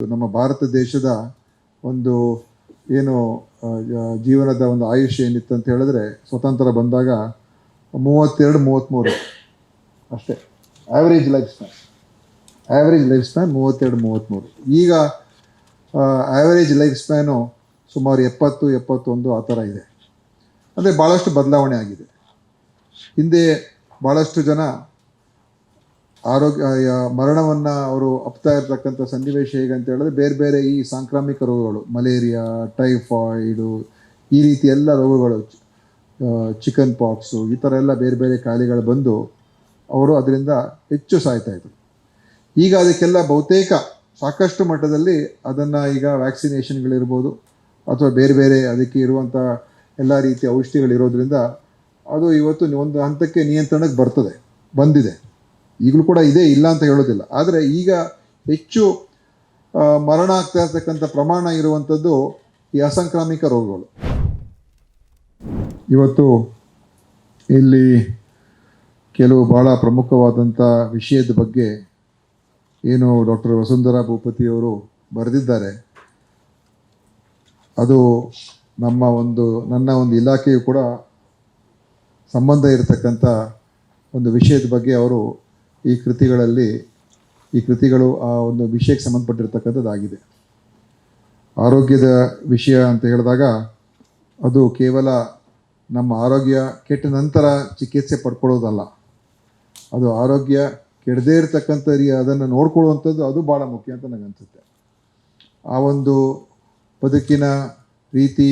ನಮ್ಮ ಭಾರತ ದೇಶದ ಒಂದು, ಏನು ಜೀವನದ ಒಂದು ಆಯುಷ್ಯ ಏನಿತ್ತು ಅಂತ ಹೇಳಿದ್ರೆ, ಸ್ವತಂತ್ರ ಬಂದಾಗ ಮೂವತ್ತೆರಡು ಮೂವತ್ತ್ಮೂರು ಅಷ್ಟೇ. Average life span average life span ಮೂವತ್ತೆರಡು ಮೂವತ್ತ್ಮೂರು ಈಗ ಆ್ಯಾವ್ರೇಜ್ ಲೈಫ್ ಸ್ಪ್ಯಾನು ಸುಮಾರು ಎಪ್ಪತ್ತು, ಎಪ್ಪತ್ತೊಂದು ಆ ಥರ ಇದೆ. ಅಂದರೆ ಭಾಳಷ್ಟು ಬದಲಾವಣೆ ಆಗಿದೆ. ಹಿಂದೆ ಭಾಳಷ್ಟು ಜನ ಆರೋಗ್ಯ ಮರಣವನ್ನು ಅವರು ಅಪ್ತಾ ಇರತಕ್ಕಂಥ ಸನ್ನಿವೇಶ ಹೇಗೆ ಹೇಳಿದ್ರೆ ಬೇರೆ ಬೇರೆ ಈ ಸಾಂಕ್ರಾಮಿಕ ರೋಗಗಳು, ಮಲೇರಿಯಾ, ಟೈಫಾಯ್ಡು, ಈ ರೀತಿ ಎಲ್ಲ ರೋಗಗಳು ಚಿಕನ್ ಪಾಕ್ಸು, ಈ ಥರ ಎಲ್ಲ ಬೇರೆ ಬೇರೆ ಕಾಯಿಲೆಗಳು ಬಂದು ಅವರು ಅದರಿಂದ ಹೆಚ್ಚು ಸಾಯ್ತಾ ಇದ್ರು. ಈಗ ಅದಕ್ಕೆಲ್ಲ ಬಹುತೇಕ ಸಾಕಷ್ಟು ಮಟ್ಟದಲ್ಲಿ ಅದನ್ನು ಈಗ ವ್ಯಾಕ್ಸಿನೇಷನ್ಗಳಿರ್ಬೋದು ಅಥವಾ ಬೇರೆ ಬೇರೆ ಅದಕ್ಕೆ ಇರುವಂಥ ಎಲ್ಲ ರೀತಿಯ ಔಷಧಿಗಳಿರೋದ್ರಿಂದ ಅದು ಇವತ್ತು ಒಂದು ಹಂತಕ್ಕೆ ನಿಯಂತ್ರಣಕ್ಕೆ ಬರ್ತದೆ, ಬಂದಿದೆ. ಈಗಲೂ ಕೂಡ ಇದೆ, ಇಲ್ಲ ಅಂತ ಹೇಳೋದಿಲ್ಲ. ಆದರೆ ಈಗ ಹೆಚ್ಚು ಮರಣ ಆಗ್ತಾ ಇರ್ತಕ್ಕಂಥ ಪ್ರಮಾಣ ಇರುವಂಥದ್ದು ಈ ಅಸಾಂಕ್ರಾಮಿಕ ರೋಗಗಳು. ಇವತ್ತು ಇಲ್ಲಿ ಕೆಲವು ಭಾಳ ಪ್ರಮುಖವಾದಂಥ ವಿಷಯದ ಬಗ್ಗೆ ಏನು ಡಾಕ್ಟರ್ ವಸುಂಧರಾ ಭೂಪತಿಯವರು ಬರೆದಿದ್ದಾರೆ. ಅದು ನಮ್ಮ ಒಂದು, ನನ್ನ ಒಂದು ಇಲಾಖೆಯು ಕೂಡ ಸಂಬಂಧ ಇರತಕ್ಕಂಥ ಒಂದು ವಿಷಯದ ಬಗ್ಗೆ ಅವರು ಈ ಕೃತಿಗಳಲ್ಲಿ, ಈ ಕೃತಿಗಳು ಆ ಒಂದು ವಿಷಯಕ್ಕೆ ಸಂಬಂಧಪಟ್ಟಿರ್ತಕ್ಕಂಥದ್ದಾಗಿದೆ. ಆರೋಗ್ಯದ ವಿಷಯ ಅಂತ ಹೇಳಿದಾಗ, ಅದು ಕೇವಲ ನಮ್ಮ ಆರೋಗ್ಯ ಕೆಟ್ಟ ನಂತರ ಚಿಕಿತ್ಸೆ ಪಡ್ಕೊಳ್ಳೋದಲ್ಲ. ಅದು ಆರೋಗ್ಯ ಕೆಡದೇ ಇರತಕ್ಕಂಥ ರೀ ಅದನ್ನು ನೋಡ್ಕೊಳ್ಳುವಂಥದ್ದು ಅದು ಭಾಳ ಮುಖ್ಯ ಅಂತ ನನಗೆ ಅನಿಸುತ್ತೆ. ಆ ಒಂದು ಬದುಕಿನ ರೀತಿ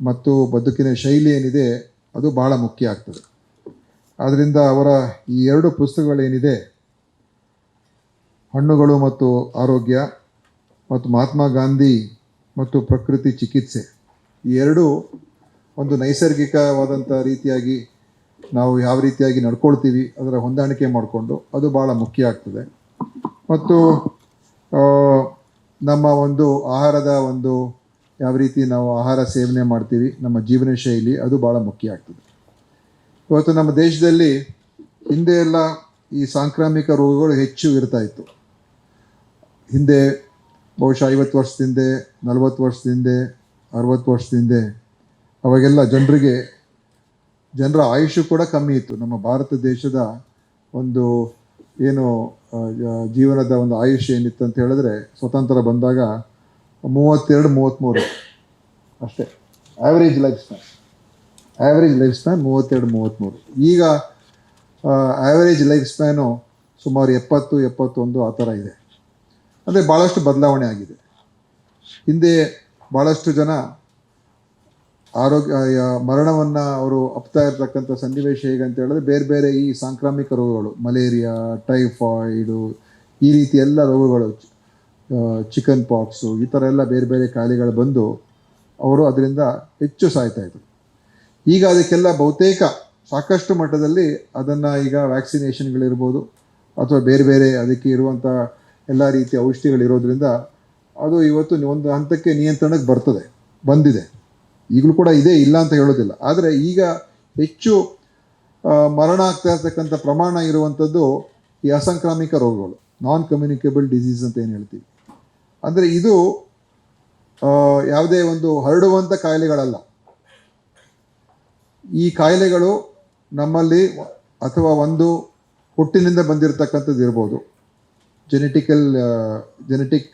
ಮತ್ತು ಬದುಕಿನ ಶೈಲಿ ಏನಿದೆ, ಅದು ಭಾಳ ಮುಖ್ಯ ಆಗ್ತದೆ. ಆದ್ದರಿಂದ ಅವರ ಈ ಎರಡು ಪುಸ್ತಕಗಳೇನಿದೆ, ಹಣ್ಣುಗಳು ಮತ್ತು ಆರೋಗ್ಯ ಮತ್ತು ಮಹಾತ್ಮ ಗಾಂಧಿ ಮತ್ತು ಪ್ರಕೃತಿ ಚಿಕಿತ್ಸೆ, ಈ ಎರಡು ಒಂದು ನೈಸರ್ಗಿಕವಾದಂಥ ರೀತಿಯಾಗಿ ನಾವು ಯಾವ ರೀತಿಯಾಗಿ ನಡ್ಕೊಳ್ತೀವಿ ಅದರ ಹೊಂದಾಣಿಕೆ ಮಾಡಿಕೊಂಡು ಅದು ಭಾಳ ಮುಖ್ಯ ಆಗ್ತದೆ. ಮತ್ತು ನಮ್ಮ ಒಂದು ಆಹಾರದ ಒಂದು ಯಾವ ರೀತಿ ನಾವು ಆಹಾರ ಸೇವನೆ ಮಾಡ್ತೀವಿ, ನಮ್ಮ ಜೀವನ ಶೈಲಿ ಅದು ಭಾಳ ಮುಖ್ಯ ಆಗ್ತದೆ. ಇವತ್ತು ನಮ್ಮ ದೇಶದಲ್ಲಿ ಹಿಂದೆ ಎಲ್ಲ ಈ ಸಾಂಕ್ರಾಮಿಕ ರೋಗಗಳು ಹೆಚ್ಚು ಇರ್ತಾ ಇತ್ತು. ಹಿಂದೆ ಬಹುಶಃ ಐವತ್ತು ವರ್ಷದ ಹಿಂದೆ, ನಲವತ್ತು ವರ್ಷದ ಹಿಂದೆ, ಅರವತ್ತು ವರ್ಷದ ಹಿಂದೆ ಅವಾಗೆಲ್ಲ ಜನರಿಗೆ, ಜನರ ಆಯುಷ್ಯ ಕೂಡ ಕಮ್ಮಿ ಇತ್ತು. ನಮ್ಮ ಭಾರತ ದೇಶದ ಒಂದು ಏನು ಜೀವನದ ಒಂದು ಆಯುಷ್ಯ ಏನಿತ್ತು ಅಂತ ಹೇಳಿದ್ರೆ ಸ್ವತಂತ್ರ ಬಂದಾಗ ಮೂವತ್ತೆರಡು, ಮೂವತ್ತ್ಮೂರು ಅಷ್ಟೇ. Average life span average life span ಮೂವತ್ತೆರಡು, ಮೂವತ್ತ್ಮೂರು. ಈಗ ಆ್ಯಾವ್ರೇಜ್ ಲೈಫ್ ಸ್ಪ್ಯಾನು ಸುಮಾರು ಎಪ್ಪತ್ತು, ಎಪ್ಪತ್ತೊಂದು ಆ ಥರ ಇದೆ. ಅಂದರೆ ಭಾಳಷ್ಟು ಬದಲಾವಣೆ ಆಗಿದೆ. ಹಿಂದೆ ಭಾಳಷ್ಟು ಜನ ಆರೋಗ್ಯ ಮರಣವನ್ನು ಅವರು ಅಪ್ತಾ ಇರತಕ್ಕಂಥ ಸನ್ನಿವೇಶ ಹೇಗೆ ಹೇಳಿದ್ರೆ ಬೇರೆ ಬೇರೆ ಈ ಸಾಂಕ್ರಾಮಿಕ ರೋಗಗಳು, ಮಲೇರಿಯಾ, ಟೈಫಾಯ್ಡು, ಈ ರೀತಿ ಎಲ್ಲ ರೋಗಗಳು ಚಿಕನ್ ಪಾಕ್ಸು ಈ ಥರ ಎಲ್ಲ ಬೇರೆ ಬೇರೆ ಕಾಯಿಲೆಗಳು ಬಂದು ಅವರು ಅದರಿಂದ ಹೆಚ್ಚು ಸಾಯ್ತಾ ಇದ್ರು. ಈಗ ಅದಕ್ಕೆಲ್ಲ ಬಹುತೇಕ ಸಾಕಷ್ಟು ಮಟ್ಟದಲ್ಲಿ ಅದನ್ನು ಈಗ ವ್ಯಾಕ್ಸಿನೇಷನ್ಗಳಿರ್ಬೋದು ಅಥವಾ ಬೇರೆ ಬೇರೆ ಅದಕ್ಕೆ ಇರುವಂಥ ಎಲ್ಲ ರೀತಿಯ ಔಷಧಿಗಳಿರೋದ್ರಿಂದ ಅದು ಇವತ್ತು ಒಂದು ಹಂತಕ್ಕೆ ನಿಯಂತ್ರಣಕ್ಕೆ ಬರ್ತದೆ, ಬಂದಿದೆ. ಈಗಲೂ ಕೂಡ ಇದೆ, ಇಲ್ಲ ಅಂತ ಹೇಳೋದಿಲ್ಲ. ಆದರೆ ಈಗ ಹೆಚ್ಚು ಮರಣ ಆಗ್ತಾ ಇರ್ತಕ್ಕಂಥ ಪ್ರಮಾಣ ಇರುವಂಥದ್ದು ಈ ಅಸಂಕ್ರಾಮಿಕ ರೋಗಗಳು ನಾನ್ ಕಮ್ಯುನಿಕೇಬಲ್ ಡಿಸೀಸ್ ಅಂತ ಏನು ಹೇಳ್ತೀವಿ. ಅಂದರೆ ಇದು ಯಾವುದೇ ಒಂದು ಹರಡುವಂಥ ಕಾಯಿಲೆಗಳಲ್ಲ. ಈ ಕಾಯಿಲೆಗಳು ನಮ್ಮಲ್ಲಿ ಅಥವಾ ಒಂದು ಹುಟ್ಟಿನಿಂದ ಬಂದಿರತಕ್ಕಂಥದ್ದು ಇರ್ಬೋದು. ಜೆನೆಟಿಕಲ್ ಜೆನೆಟಿಕ್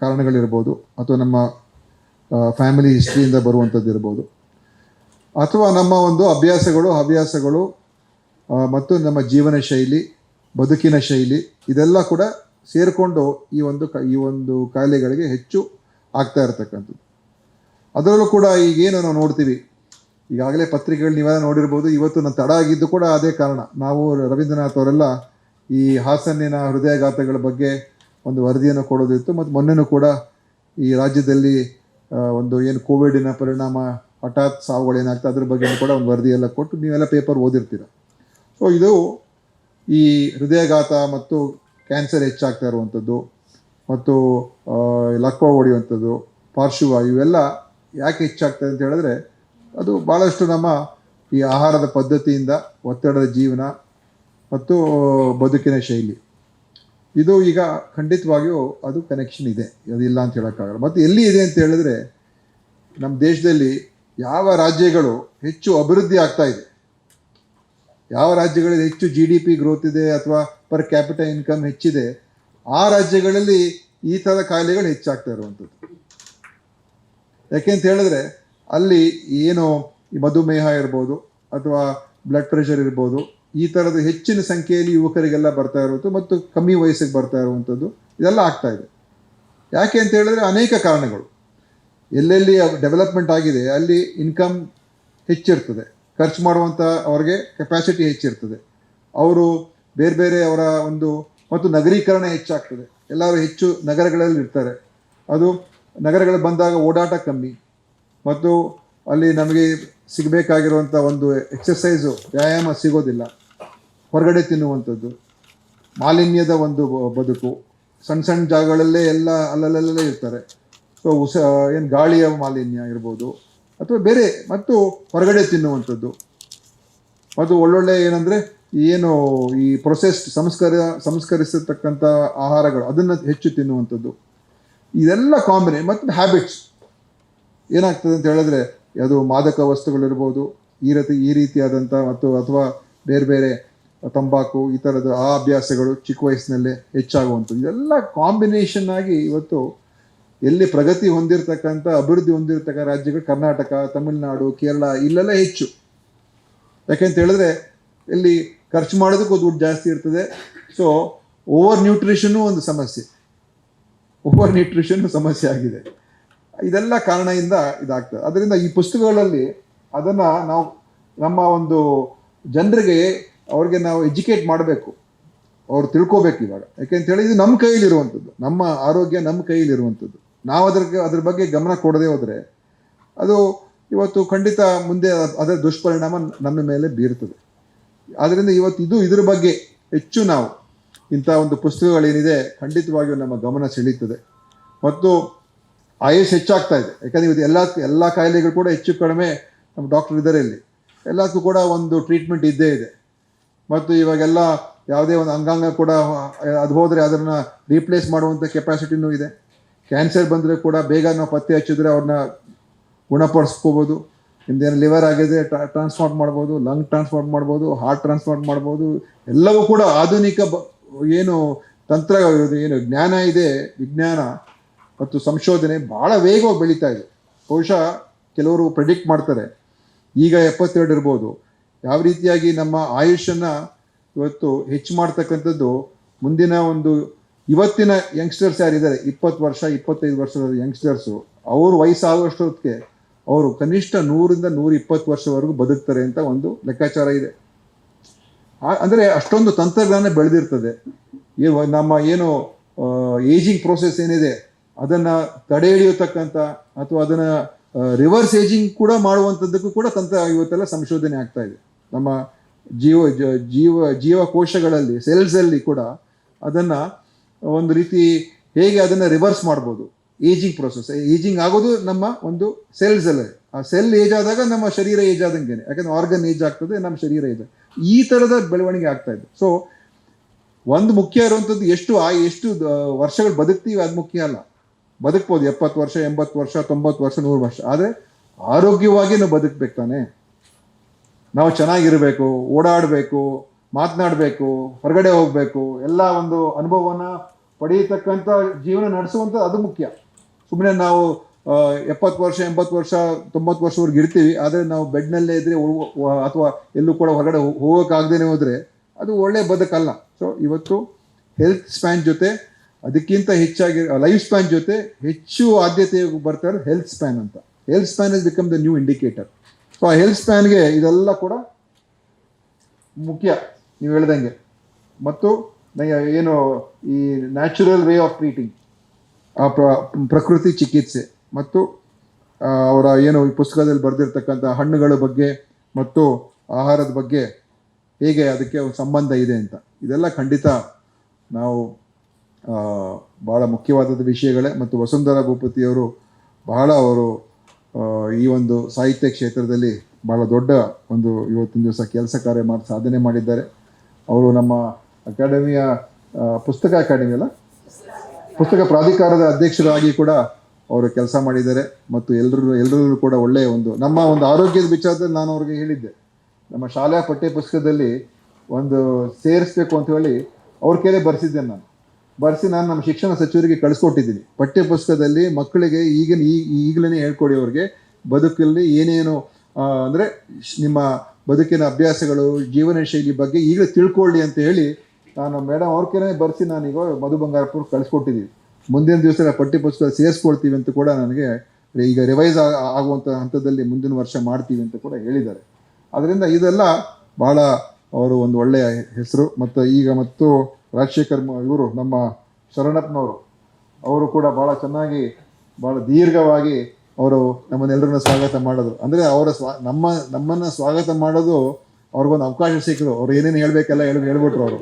ಕಾರಣಗಳಿರ್ಬೋದು ಅಥವಾ ನಮ್ಮ ಫ್ಯಾಮಿಲಿ ಹಿಸ್ಟ್ರಿಯಿಂದ ಬರುವಂಥದ್ದು ಇರ್ಬೋದು. ಅಥವಾ ನಮ್ಮ ಒಂದು ಅಭ್ಯಾಸಗಳು, ಹವ್ಯಾಸಗಳು ಮತ್ತು ನಮ್ಮ ಜೀವನ ಶೈಲಿ, ಬದುಕಿನ ಶೈಲಿ, ಇದೆಲ್ಲ ಕೂಡ ಸೇರಿಕೊಂಡು ಈ ಒಂದು ಈ ಒಂದು ಕಾಯಿಲೆಗಳಿಗೆ ಹೆಚ್ಚು ಆಗ್ತಾ ಇರತಕ್ಕಂಥದ್ದು. ಅದರಲ್ಲೂ ಕೂಡ ಈಗೇನು ನಾವು ನೋಡ್ತೀವಿ ಈಗಾಗಲೇ ಪತ್ರಿಕೆಗಳು ನೀವೆಲ್ಲ ನೋಡಿರ್ಬೋದು, ಇವತ್ತು ನಾನು ತಡ ಆಗಿದ್ದು ಕೂಡ ಅದೇ ಕಾರಣ. ನಾವು ರವೀಂದ್ರನಾಥ್ ಅವರೆಲ್ಲ ಈ ಹಾಸನ್ನಿನ ಹೃದಯಘಾತಗಳ ಬಗ್ಗೆ ಒಂದು ವರದಿಯನ್ನು ಕೊಡೋದಿತ್ತು ಮತ್ತು ಮೊನ್ನೆನೂ ಕೂಡ ಈ ರಾಜ್ಯದಲ್ಲಿ ಒಂದು ಏನು ಕೋವಿಡಿನ ಪರಿಣಾಮ ಹಠಾತ್ ಸಾವುಗಳೇನಾಗ್ತದೆ ಅದ್ರ ಬಗ್ಗೆ ಕೂಡ ಒಂದು ವರದಿಯೆಲ್ಲ ಕೊಟ್ಟು ನೀವೆಲ್ಲ ಪೇಪರ್ ಓದಿರ್ತೀರ. ಸೊ ಇದು ಈ ಹೃದಯಘಾತ ಮತ್ತು ಕ್ಯಾನ್ಸರ್ ಹೆಚ್ಚಾಗ್ತಾ ಇರುವಂಥದ್ದು ಮತ್ತು ಲಕ್ವ ಹೊಡೆಯುವಂಥದ್ದು ಪಾರ್ಶ್ವ ಇವೆಲ್ಲ ಯಾಕೆ ಹೆಚ್ಚಾಗ್ತದೆ ಅಂತ ಹೇಳಿದ್ರೆ ಅದು ಭಾಳಷ್ಟು ನಮ್ಮ ಈ ಆಹಾರದ ಪದ್ಧತಿಯಿಂದ ಒತ್ತಡದ ಜೀವನ ಮತ್ತು ಬದುಕಿನ ಶೈಲಿ. ಇದು ಈಗ ಖಂಡಿತವಾಗಿಯೂ ಅದು ಕನೆಕ್ಷನ್ ಇದೆ. ಇಲ್ಲ ಅಂತ ಹೇಳೋಕ್ಕಾಗಲ್ಲ. ಮತ್ತು ಎಲ್ಲಿ ಇದೆ ಅಂತ ಹೇಳಿದ್ರೆ, ನಮ್ಮ ದೇಶದಲ್ಲಿ ಯಾವ ರಾಜ್ಯಗಳು ಹೆಚ್ಚು ಅಭಿವೃದ್ಧಿ ಆಗ್ತಾ ಇದೆ? ಯಾವ ರಾಜ್ಯಗಳಲ್ಲಿ ಹೆಚ್ಚು ಜಿ ಡಿ ಪಿ ಗ್ರೋತ್ ಇದೆ ಅಥವಾ ಪರ್ ಕ್ಯಾಪಿಟ ಇನ್ಕಮ್ ಹೆಚ್ಚಿದೆ? ಆ ರಾಜ್ಯಗಳಲ್ಲಿ ಈ ಥರದ ಕಾಯಿಲೆಗಳು ಹೆಚ್ಚಾಗ್ತಾ ಇರುವಂಥದ್ದು. ಯಾಕೆಂತ ಹೇಳಿದ್ರೆ ಅಲ್ಲಿ ಏನು ಮಧುಮೇಹ ಇರ್ಬೋದು ಅಥವಾ ಬ್ಲಡ್ ಪ್ರೆಷರ್ ಇರ್ಬೋದು, ಈ ಥರದ ಹೆಚ್ಚಿನ ಸಂಖ್ಯೆಯಲ್ಲಿ ಯುವಕರಿಗೆಲ್ಲ ಬರ್ತಾ ಇರುವುದು ಮತ್ತು ಕಮ್ಮಿ ವಯಸ್ಸಿಗೆ ಬರ್ತಾ ಇರುವಂಥದ್ದು ಇದೆಲ್ಲ ಆಗ್ತಾ ಇದೆ. ಯಾಕೆ ಅಂತ ಹೇಳಿದ್ರೆ ಅನೇಕ ಕಾರಣಗಳು. ಎಲ್ಲೆಲ್ಲಿ ಡೆವಲಪ್ಮೆಂಟ್ ಆಗಿದೆ, ಅಲ್ಲಿ ಇನ್ಕಮ್ ಹೆಚ್ಚಿರ್ತದೆ. ಖರ್ಚು ಮಾಡುವಂಥ ಅವ್ರಿಗೆ ಕೆಪಾಸಿಟಿ ಹೆಚ್ಚಿರ್ತದೆ. ಅವರು ಬೇರೆ ಬೇರೆ ಅವರ ಒಂದು ಮತ್ತು ನಗರೀಕರಣ ಹೆಚ್ಚಾಗ್ತದೆ. ಎಲ್ಲರೂ ಹೆಚ್ಚು ನಗರಗಳಲ್ಲಿ ಇರ್ತಾರೆ. ಅದು ನಗರಗಳು ಬಂದಾಗ ಓಡಾಟ ಕಮ್ಮಿ ಮತ್ತು ಅಲ್ಲಿ ನಮಗೆ ಸಿಗಬೇಕಾಗಿರುವಂಥ ಒಂದು ಎಕ್ಸಸೈಸು ವ್ಯಾಯಾಮ ಸಿಗೋದಿಲ್ಲ. ಹೊರಗಡೆ ತಿನ್ನುವಂಥದ್ದು. ಮಾಲಿನ್ಯದ ಒಂದು ಬದುಕು. ಸಣ್ಣ ಸಣ್ಣ ಜಾಗಗಳಲ್ಲೇ ಎಲ್ಲ ಅಲ್ಲಲ್ಲಲ್ಲೇ ಇರ್ತಾರೆ. ಸೊ ಉಸ, ಏನು ಗಾಳಿಯ ಮಾಲಿನ್ಯ ಇರ್ಬೋದು, ಅಥವಾ ಬೇರೆ, ಮತ್ತು ಹೊರಗಡೆ ತಿನ್ನುವಂಥದ್ದು. ಮತ್ತು ಒಳ್ಳೊಳ್ಳೆ ಏನಂದರೆ, ಏನು ಈ ಪ್ರೊಸೆಸ್ಡ್ ಸಂಸ್ಕರ, ಸಂಸ್ಕರಿಸತಕ್ಕಂಥ ಆಹಾರಗಳು, ಅದನ್ನು ಹೆಚ್ಚು ತಿನ್ನುವಂಥದ್ದು. ಇದೆಲ್ಲ ಕಾಂಬಿನೇ ಮತ್ತು ಹ್ಯಾಬಿಟ್ಸ್ ಏನಾಗ್ತದೆ ಅಂತ ಹೇಳಿದ್ರೆ ಅದು ಮಾದಕ ವಸ್ತುಗಳಿರ್ಬೋದು, ಈ ರೀತಿ, ಈ ರೀತಿಯಾದಂಥ ಮತ್ತು ಅಥವಾ ಬೇರೆ ಬೇರೆ ತಂಬಾಕು, ಈ ಥರದ ಆ ಅಭ್ಯಾಸಗಳು ಚಿಕ್ಕ ವಯಸ್ಸಿನಲ್ಲೇ ಹೆಚ್ಚಾಗುವಂಥದ್ದು. ಇದೆಲ್ಲ ಕಾಂಬಿನೇಷನ್ ಆಗಿ ಇವತ್ತು ಎಲ್ಲಿ ಪ್ರಗತಿ ಹೊಂದಿರತಕ್ಕಂಥ, ಅಭಿವೃದ್ಧಿ ಹೊಂದಿರತಕ್ಕ ರಾಜ್ಯಗಳು, ಕರ್ನಾಟಕ, ತಮಿಳುನಾಡು, ಕೇರಳ, ಇಲ್ಲೆಲ್ಲ ಹೆಚ್ಚು. ಯಾಕೆಂತ ಹೇಳಿದ್ರೆ ಇಲ್ಲಿ ಖರ್ಚು ಮಾಡೋದಕ್ಕೂ ದುಡ್ಡು ಜಾಸ್ತಿ ಇರ್ತದೆ. ಸೊ ಓವರ್ ನ್ಯೂಟ್ರಿಷನ್ನು ಒಂದು ಸಮಸ್ಯೆ. ಓವರ್ ನ್ಯೂಟ್ರಿಷನ್ ಸಮಸ್ಯೆ ಆಗಿದೆ. ಇದೆಲ್ಲ ಕಾರಣದಿಂದ ಇದಾಗ್ತದೆ. ಅದರಿಂದ ಈ ಪುಸ್ತಕಗಳಲ್ಲಿ ಅದನ್ನು ನಾವು ನಮ್ಮ ಒಂದು ಜನರಿಗೆ ಅವ್ರಿಗೆ ನಾವು ಎಜುಕೇಟ್ ಮಾಡಬೇಕು. ಅವ್ರು ತಿಳ್ಕೋಬೇಕು ಇವಾಗ. ಯಾಕೆಂತ ಹೇಳಿ ಇದು ನಮ್ಮ ಕೈಯಲ್ಲಿರುವಂಥದ್ದು. ನಮ್ಮ ಆರೋಗ್ಯ ನಮ್ಮ ಕೈಯಲ್ಲಿರುವಂಥದ್ದು. ನಾವು ಅದ್ರ ಅದ್ರ ಬಗ್ಗೆ ಗಮನ ಕೊಡದೆ ಹೋದರೆ ಅದು ಇವತ್ತು ಖಂಡಿತ ಮುಂದೆ ಅದ್- ಅದರ ದುಷ್ಪರಿಣಾಮ ನಮ್ಮ ಮೇಲೆ ಬೀರ್ತದೆ. ಆದ್ದರಿಂದ ಇವತ್ತು ಇದು ಇದ್ರ ಬಗ್ಗೆ ಹೆಚ್ಚು ನಾವು ಇಂಥ ಒಂದು ಪುಸ್ತಕಗಳೇನಿದೆ ಖಂಡಿತವಾಗಿಯೂ ನಮ್ಮ ಗಮನ ಸೆಳೀತದೆ. ಮತ್ತು ಆಯುಷ್ ಹೆಚ್ಚಾಗ್ತಾ ಇದೆ. ಯಾಕಂದ್ರೆ ಇವತ್ತು ಎಲ್ಲ ಎಲ್ಲ ಕಾಯಿಲೆಗಳು ಕೂಡ ಹೆಚ್ಚು ಕಡಿಮೆ ನಮ್ಮ ಡಾಕ್ಟರ್ ಇದ್ದಾರೆ ಇಲ್ಲಿ. ಎಲ್ಲದಕ್ಕೂ ಕೂಡ ಒಂದು ಟ್ರೀಟ್ಮೆಂಟ್ ಇದ್ದೇ ಇದೆ. ಮತ್ತು ಇವಾಗೆಲ್ಲ ಯಾವುದೇ ಒಂದು ಅಂಗಾಂಗ ಕೂಡ, ಅದು ಹೋದರೆ ಅದನ್ನು ರೀಪ್ಲೇಸ್ ಮಾಡುವಂಥ ಕೆಪಾಸಿಟಿನೂ ಇದೆ. ಕ್ಯಾನ್ಸರ್ ಬಂದರೆ ಕೂಡ ಬೇಗ ನಾವು ಪತ್ತೆ ಹಚ್ಚಿದ್ರೆ ಅವ್ರನ್ನ ಗುಣಪಡಿಸ್ಕೋಬೋದು. ನಿಮ್ದೇನು ಲಿವರ್ ಆಗಿದೆ ಟ್ರಾನ್ಸ್ಫಾರ್ಟ್ ಮಾಡ್ಬೋದು ಲಂಗ್ ಟ್ರಾನ್ಸ್ಫಾರ್ಟ್ ಮಾಡ್ಬೋದು ಹಾರ್ಟ್ ಟ್ರಾನ್ಸ್ಫಾರ್ಟ್ ಮಾಡ್ಬೋದು. ಎಲ್ಲವೂ ಕೂಡ ಆಧುನಿಕ ಏನು ತಂತ್ರ ಏನು ಜ್ಞಾನ ಇದೆ, ವಿಜ್ಞಾನ. ಮತ್ತು ಸಂಶೋಧನೆ ಭಾಳ ವೇಗವಾಗಿ ಬೆಳೀತಾ ಇದೆ. ಬಹುಶಃ ಕೆಲವರು ಪ್ರೆಡಿಕ್ಟ್ ಮಾಡ್ತಾರೆ. ಈಗ ಎಪ್ಪತ್ತೆರಡು ಇರ್ಬೋದು. ಯಾವ ರೀತಿಯಾಗಿ ನಮ್ಮ ಆಯುಷನ್ನು ಇವತ್ತು ಹೆಚ್ಚು ಮಾಡ್ತಕ್ಕಂಥದ್ದು, ಮುಂದಿನ ಒಂದು ಇವತ್ತಿನ ಯಂಗ್ಸ್ಟರ್ಸ್ ಯಾರಿದ್ದಾರೆ ಇಪ್ಪತ್ತು ವರ್ಷ, ಇಪ್ಪತ್ತೈದು ವರ್ಷದ ಯಂಗ್ಸ್ಟರ್ಸು ಅವರು ವಯಸ್ಸಾಗುವಷ್ಟೊತ್ತಿಗೆ ಅವರು ಕನಿಷ್ಠ ನೂರಿಂದ ನೂರ ಇಪ್ಪತ್ತು ವರ್ಷವರೆಗೂ ಬದುಕ್ತಾರೆ ಅಂತ ಒಂದು ಲೆಕ್ಕಾಚಾರ ಇದೆ. ಅಂದರೆ ಅಷ್ಟೊಂದು ತಂತ್ರಜ್ಞಾನ ಬೆಳೆದಿರ್ತದೆ. ನಮ್ಮ ಏನು ಏಜಿಂಗ್ ಪ್ರೋಸೆಸ್ ಏನಿದೆ? ಅದನ್ನು ತಡೆ ಹಿಡಿಯತಕ್ಕಂಥ ಅಥವಾ ಅದನ್ನು ರಿವರ್ಸ್ ಏಜಿಂಗ್ ಕೂಡ ಮಾಡುವಂಥದ್ದಕ್ಕೂ ಕೂಡ ತಂತ್ರ ಇವತ್ತೆಲ್ಲ ಸಂಶೋಧನೆ ಆಗ್ತಾ ಇದೆ. ನಮ್ಮ ಜೀವ ಜೀವ, ಜೀವಕೋಶಗಳಲ್ಲಿ ಸೆಲ್ಸಲ್ಲಿ ಕೂಡ ಅದನ್ನು ಒಂದು ರೀತಿ ಹೇಗೆ ಅದನ್ನು ರಿವರ್ಸ್ ಮಾಡ್ಬೋದು. ಏಜಿಂಗ್ ಪ್ರೊಸೆಸ್ ಏಜಿಂಗ್ ಆಗೋದು ನಮ್ಮ ಒಂದು ಸೆಲ್ಸಲ್ಲೇ ಆ ಸೆಲ್ ಏಜ್ ಆದಾಗ ನಮ್ಮ ಶರೀರ ಏಜ್ ಆದಂಗೆ ಯಾಕಂದ್ರೆ ಆರ್ಗನ್ ಏಜ್ ಆಗ್ತದೆ, ನಮ್ಮ ಶರೀರ ಏಜ್ ಈ ಥರದ ಬೆಳವಣಿಗೆ ಆಗ್ತಾ ಇದೆ. ಸೊ ಒಂದು ಮುಖ್ಯ ಇರುವಂಥದ್ದು ಎಷ್ಟು ಆ, ಎಷ್ಟು ವರ್ಷಗಳು ಬದುಕ್ತೀವಿ, ಅದು ಮುಖ್ಯ ಅಲ್ಲ. ಬದುಕ್ಬೋದು, ಎಪ್ಪತ್ತು ವರ್ಷ, ಎಂಬತ್ತು ವರ್ಷ, ತೊಂಬತ್ತು ವರ್ಷ, ನೂರು ವರ್ಷ. ಆದರೆ ಆರೋಗ್ಯವಾಗಿ ನಾವು ಬದುಕಬೇಕು ತಾನೆ. ನಾವು ಚೆನ್ನಾಗಿರಬೇಕು, ಓಡಾಡಬೇಕು, ಮಾತನಾಡಬೇಕು, ಹೊರಗಡೆ ಹೋಗಬೇಕು, ಎಲ್ಲ ಒಂದು ಅನುಭವವನ್ನು ಪಡೆಯತಕ್ಕಂಥ ಜೀವನ ನಡೆಸುವಂಥ ಅದು ಮುಖ್ಯ. ಸುಮ್ಮನೆ ನಾವು ಎಪ್ಪತ್ತು ವರ್ಷ, ಎಂಬತ್ತು ವರ್ಷ, ತೊಂಬತ್ತು ವರ್ಷವರೆಗೆ ಇರ್ತೀವಿ, ಆದರೆ ನಾವು ಬೆಡ್ನಲ್ಲೇ ಇದ್ರೆ ಅಥವಾ ಎಲ್ಲೂ ಕೂಡ ಹೊರಗಡೆ ಹೋಗೋಕ್ಕಾಗದೇ ಹೋದರೆ ಅದು ಒಳ್ಳೆಯ ಬದುಕಲ್ಲ. ಸೊ ಇವತ್ತು ಹೆಲ್ತ್ ಸ್ಪ್ಯಾನ್ ಜೊತೆ ಅದಕ್ಕಿಂತ ಹೆಚ್ಚಾಗಿ ಲೈಫ್ ಸ್ಪ್ಯಾನ್ ಜೊತೆ ಹೆಚ್ಚು ಆದ್ಯತೆ ಬರ್ತಾ ಇರೋದು ಹೆಲ್ತ್ ಸ್ಪ್ಯಾನ್ ಅಂತ. Health span is become the new indicator so ಆ ಹೆಲ್ತ್ ಸ್ಪ್ಯಾನ್ಗೆ ಇದೆಲ್ಲ ಕೂಡ ಮುಖ್ಯ, ನೀವು ಹೇಳ್ದಂಗೆ. ಮತ್ತು ಏನು, ಈ ನ್ಯಾಚುರಲ್ ವೇ ಆಫ್ ಟ್ರೀಟಿಂಗ್ ಆ ಪ್ರ- ಪ್ರಕೃತಿ ಚಿಕಿತ್ಸೆ, ಮತ್ತು ಅವರ ಏನು ಈ ಪುಸ್ತಕದಲ್ಲಿ ಬರೆದಿರ್ತಕ್ಕಂಥ ಹಣ್ಣುಗಳ ಬಗ್ಗೆ, ಮತ್ತು ಆಹಾರದ ಬಗ್ಗೆ ಹೇಗೆ ಅದಕ್ಕೆ ಸಂಬಂಧ ಇದೆ ಅಂತ. ಇದೆಲ್ಲ ಖಂಡಿತ ನಾವು ಆ, ಬಹಳ ಮುಖ್ಯವಾದದ ವಿಷಯಗಳೇ. ಮತ್ತು ವಸುಂಧರಾ ಭೂಪತಿಯವರು ಬಹಳ ಅವರು ಈ ಒಂದು ಸಾಹಿತ್ಯ ಕ್ಷೇತ್ರದಲ್ಲಿ ಬಹಳ ದೊಡ್ಡ ಒಂದು ಇವತ್ತಿನ ದಿವಸ ಕೆಲಸ ಕಾರ್ಯ ಮಾಡಿ ಸಾಧನೆ ಮಾಡಿದ್ದಾರೆ. ಅವರು ನಮ್ಮ ಅಕಾಡೆಮಿಯ ಪುಸ್ತಕ ಅಕಾಡೆಮಿ ಅಲ್ಲ? ಪುಸ್ತಕ ಪ್ರಾಧಿಕಾರದ ಅಧ್ಯಕ್ಷರಾಗಿ ಕೂಡ ಅವರು ಕೆಲಸ ಮಾಡಿದ್ದಾರೆ. ಮತ್ತು ಎಲ್ಲರೂ ಎಲ್ಲರೂ ಕೂಡ ಒಳ್ಳೆಯ ಒಂದು ನಮ್ಮ ಒಂದು ಆರೋಗ್ಯದ ವಿಚಾರದಲ್ಲಿ ನಾನು ಅವ್ರಿಗೆ ಹೇಳಿದ್ದೆ. ನಮ್ಮ ಶಾಲೆಯ ಪಠ್ಯ ಪುಸ್ತಕದಲ್ಲಿ ಒಂದು ಸೇರಿಸ್ಬೇಕು ಅಂತ ಹೇಳಿ ಅವ್ರ ಕೈಲೇ ಬರೆಸಿದ್ದೆ ನಾನು. ಬರೆಸಿ ನಾನು ನಮ್ಮ ಶಿಕ್ಷಣ ಸಚಿವರಿಗೆ ಕಳಿಸ್ಕೊಟ್ಟಿದ್ದೀನಿ. ಪಠ್ಯ ಪುಸ್ತಕದಲ್ಲಿ ಮಕ್ಕಳಿಗೆ ಈಗಿನ ಈ ಈಗಲೇ ಹೇಳ್ಕೊಡಿ ಅವ್ರಿಗೆ, ಬದುಕಲ್ಲಿ ಏನೇನು ಅಂದರೆ ನಿಮ್ಮ ಬದುಕಿನ ಅಭ್ಯಾಸಗಳು, ಜೀವನ ಶೈಲಿ ಬಗ್ಗೆ ಈಗಲೇ ತಿಳ್ಕೊಳ್ಳಿ ಅಂತ ಹೇಳಿ ನಾನು ಮೇಡಮ್ ಅವ್ರ ಕೈಲೇ ಬರೆಸಿ ನಾನೀಗ ಮಧು ಬಂಗಾರಪುರ ಕಳಿಸ್ಕೊಟ್ಟಿದ್ದೀವಿ ಮುಂದಿನ ದಿವಸ ಪಠ್ಯ ಪುಸ್ತಕ ಸೇರಿಸ್ಕೊಳ್ತೀವಿ ಅಂತ ಕೂಡ ನನಗೆ ಈಗ ರಿವೈಸ್ ಆಗುವಂಥ ಹಂತದಲ್ಲಿ ಮುಂದಿನ ವರ್ಷ ಮಾಡ್ತೀವಿ ಅಂತ ಕೂಡ ಹೇಳಿದ್ದಾರೆ. ಅದರಿಂದ ಇದೆಲ್ಲ ಬಹಳ ಅವರು ಒಂದು ಒಳ್ಳೆಯ ಹೆಸರು. ಮತ್ತು ಈಗ ಮತ್ತು ರಾಜಶೇಖರ್ ಇವರು, ನಮ್ಮ ಶರಣಪ್ಪನವರು, ಅವರು ಕೂಡ ಭಾಳ ಚೆನ್ನಾಗಿ ಭಾಳ ದೀರ್ಘವಾಗಿ ಅವರು ನಮ್ಮನ್ನೆಲ್ಲರನ್ನ ಸ್ವಾಗತ ಮಾಡೋದು ಅಂದರೆ ಅವರ ಸ್ವಾ ನಮ್ಮ, ನಮ್ಮನ್ನು ಸ್ವಾಗತ ಮಾಡೋದು ಅವ್ರಿಗೊಂದು ಅವಕಾಶ ಸಿಕ್ಕರು ಅವ್ರು ಏನೇನು ಹೇಳಬೇಕೆಲ್ಲ ಹೇಳಿ ಹೇಳ್ಬಿಟ್ರು ಅವರು.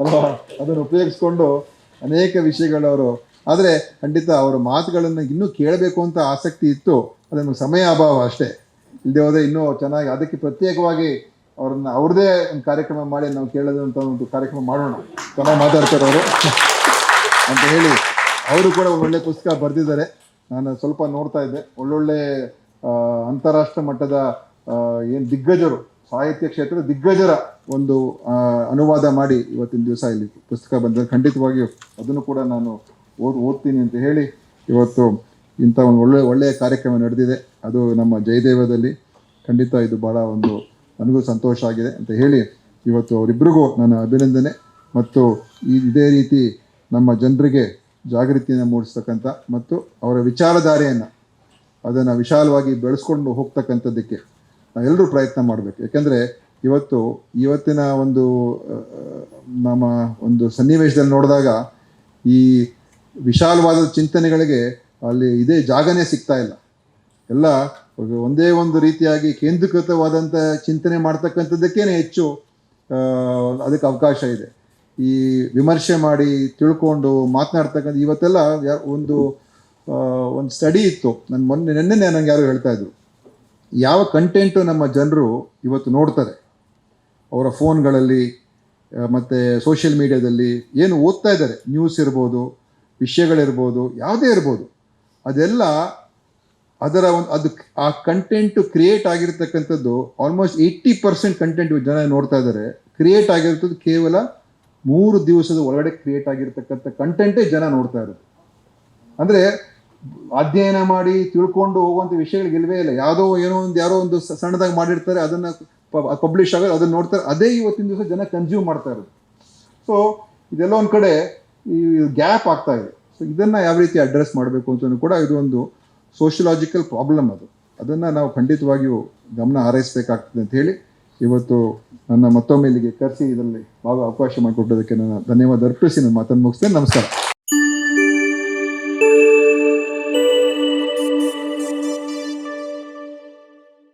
ಅಲ್ವಾ? ಅದನ್ನು ಉಪಯೋಗಿಸ್ಕೊಂಡು ಅನೇಕ ವಿಷಯಗಳವರು ಆದರೆ ಖಂಡಿತ ಅವರ ಮಾತುಗಳನ್ನು ಇನ್ನೂ ಕೇಳಬೇಕು ಅಂತ ಆಸಕ್ತಿ ಇತ್ತು. ಅದನ್ನು ಸಮಯ ಅಭಾವ ಅಷ್ಟೇ. ಇಲ್ಲದೆ ಹೋದರೆ ಇನ್ನೂ ಚೆನ್ನಾಗಿ ಅದಕ್ಕೆ ಪ್ರತ್ಯೇಕವಾಗಿ ಅವ್ರನ್ನ ಅವ್ರದೇ ಒಂದು ಕಾರ್ಯಕ್ರಮ ಮಾಡಿ ನಾವು ಕೇಳೋದಂತ ಒಂದು ಕಾರ್ಯಕ್ರಮ ಮಾಡೋಣ. ಚೆನ್ನಾಗಿ ಮಾತಾಡ್ತಾರೆ ಅವರು. ಅಂತ ಹೇಳಿ ಅವರು ಕೂಡ ಒಳ್ಳೆ ಪುಸ್ತಕ ಬರೆದಿದ್ದಾರೆ. ನಾನು ಸ್ವಲ್ಪ ನೋಡ್ತಾ ಇದ್ದೆ. ಒಳ್ಳೊಳ್ಳೆ ಅಂತಾರಾಷ್ಟ್ರ ಮಟ್ಟದ ಏನು ದಿಗ್ಗಜರು, ಸಾಹಿತ್ಯ ಕ್ಷೇತ್ರದ ದಿಗ್ಗಜರ ಒಂದು ಅನುವಾದ ಮಾಡಿ ಇವತ್ತಿನ ದಿವಸ ಇಲ್ಲಿ ಪುಸ್ತಕ ಬಂದಿದೆ. ಖಂಡಿತವಾಗಿಯೂ ಅದನ್ನು ಕೂಡ ನಾನು ಓದ್, ಓದ್ತೀನಿ ಅಂತ ಹೇಳಿ ಇವತ್ತು ಇಂಥ ಒಂದು ಒಳ್ಳೆ, ಒಳ್ಳೆಯ ಕಾರ್ಯಕ್ರಮ ನಡೆದಿದೆ. ಅದು ನಮ್ಮ ಜಯದೇವದಲ್ಲಿ. ಖಂಡಿತ ಇದು ಭಾಳ ಒಂದು ನನಗೂ ಸಂತೋಷ ಆಗಿದೆ ಅಂತ ಹೇಳಿ ಇವತ್ತು ಅವರಿಬ್ಬರಿಗೂ ನನ್ನ ಅಭಿನಂದನೆ ಮತ್ತು ಇದೇ ರೀತಿ ನಮ್ಮ ಜನರಿಗೆ ಜಾಗೃತಿಯನ್ನು ಮೂಡಿಸ್ತಕ್ಕಂಥ ಮತ್ತು ಅವರ ವಿಚಾರಧಾರೆಯನ್ನು ಅದನ್ನು ವಿಶಾಲವಾಗಿ ಬೆಳೆಸ್ಕೊಂಡು ಹೋಗ್ತಕ್ಕಂಥದ್ದಕ್ಕೆ ನಾವೆಲ್ಲರೂ ಪ್ರಯತ್ನ ಮಾಡಬೇಕು. ಯಾಕೆಂದರೆ ಇವತ್ತು ಇವತ್ತಿನ ಒಂದು ನಮ್ಮ ಒಂದು ಸನ್ನಿವೇಶದಲ್ಲಿ ನೋಡಿದಾಗ ಈ ವಿಶಾಲವಾದ ಚಿಂತನೆಗಳಿಗೆ ಅಲ್ಲಿ ಇದೇ ಜಾಗನೇ ಸಿಗ್ತಾ ಇಲ್ಲ. ಎಲ್ಲ ಒಂದೇ ಒಂದು ರೀತಿಯಾಗಿ ಕೇಂದ್ರೀಕೃತವಾದಂಥ ಚಿಂತನೆ ಮಾಡ್ತಕ್ಕಂಥದ್ದಕ್ಕೇನೆ ಹೆಚ್ಚು ಅದಕ್ಕೆ ಅವಕಾಶ ಇದೆ. ಈ ವಿಮರ್ಶೆ ಮಾಡಿ ತಿಳ್ಕೊಂಡು ಮಾತನಾಡ್ತಕ್ಕಂಥ ಇವತ್ತೆಲ್ಲ ಒಂದು ಒಂದು ಸ್ಟಡಿ ಇತ್ತು. ನನ್ನ ಮೊನ್ನೆ ನೆನ್ನೆ ನನಗೆ ಯಾರು ಹೇಳ್ತಾ ಇದ್ರು. ಯಾವ ಕಂಟೆಂಟು ನಮ್ಮ ಜನರು ಇವತ್ತು ನೋಡ್ತಾರೆ? ಅವರ ಫೋನ್ಗಳಲ್ಲಿ ಮತ್ತು ಸೋಷಿಯಲ್ ಮೀಡಿಯಾದಲ್ಲಿ ಏನು ಓದ್ತಾ ಇದ್ದಾರೆ? ನ್ಯೂಸ್ ಇರ್ಬೋದು, ವಿಷಯಗಳಿರ್ಬೋದು, ಯಾವುದೇ ಇರ್ಬೋದು. ಅದೆಲ್ಲ ಅದರ ಒಂದು ಅದು ಆ ಕಂಟೆಂಟು ಕ್ರಿಯೇಟ್ ಆಗಿರ್ತಕ್ಕಂಥದ್ದು ಆಲ್ಮೋಸ್ಟ್ ಏಯ್ಟಿ ಪರ್ಸೆಂಟ್ ಕಂಟೆಂಟ್ ಜನ ನೋಡ್ತಾ ಇದ್ದಾರೆ ಕ್ರಿಯೇಟ್ ಆಗಿರ್ತದ್ದು ಕೇವಲ ಮೂರು ದಿವಸದ ಒಳಗಡೆ ಕ್ರಿಯೇಟ್ ಆಗಿರ್ತಕ್ಕಂಥ ಕಂಟೆಂಟೇ ಜನ ನೋಡ್ತಾ ಇರೋದು. ಅಂದರೆ ಅಧ್ಯಯನ ಮಾಡಿ ತಿಳ್ಕೊಂಡು ಹೋಗುವಂಥ ವಿಷಯಗಳು ಇಲ್ವೇ ಇಲ್ಲ. ಯಾವುದೋ ಏನೋ ಒಂದು ಯಾರೋ ಒಂದು ಸಣ್ಣದಾಗಿ ಮಾಡಿರ್ತಾರೆ, ಅದನ್ನು ಪಬ್ಲಿಷ್ ಆಗೋದು, ಅದನ್ನು ನೋಡ್ತಾರೆ. ಅದೇ ಇವತ್ತಿನ ದಿವಸ ಜನ ಕನ್ಸ್ಯೂಮ್ ಮಾಡ್ತಾ ಇರೋದು. ಸೊ ಇದೆಲ್ಲ ಒಂದು ಕಡೆ ಈ ಗ್ಯಾಪ್ ಆಗ್ತಾ ಇದೆ. ಸೊ ಇದನ್ನು ಯಾವ ರೀತಿ ಅಡ್ರೆಸ್ ಮಾಡಬೇಕು ಅಂತ ಕೂಡ ಇದು ಒಂದು ಸೋಷಿಯಲಾಜಿಕಲ್ ಪ್ರಾಬ್ಲಮ್ ಅದು. ಅದನ್ನು ನಾವು ಖಂಡಿತವಾಗಿಯೂ ಗಮನ ಹಾರೈಸಬೇಕಾಗ್ತದೆ ಅಂತ ಹೇಳಿ ಇವತ್ತು ನನ್ನ ಮತ್ತೊಮ್ಮೆ ಇಲ್ಲಿಗೆ ಕರೆಸಿ, ಇದರಲ್ಲಿ ಭಾಗ ಅವಕಾಶ ಮಾಡಿಕೊಟ್ಟೋದಕ್ಕೆ ನಾನು ಧನ್ಯವಾದ. ಅರ್ಪಿಸಿ ನನ್ನ ಮಾತನ್ನು ಮುಗಿಸ್ತೇನೆ. ನಮಸ್ಕಾರ.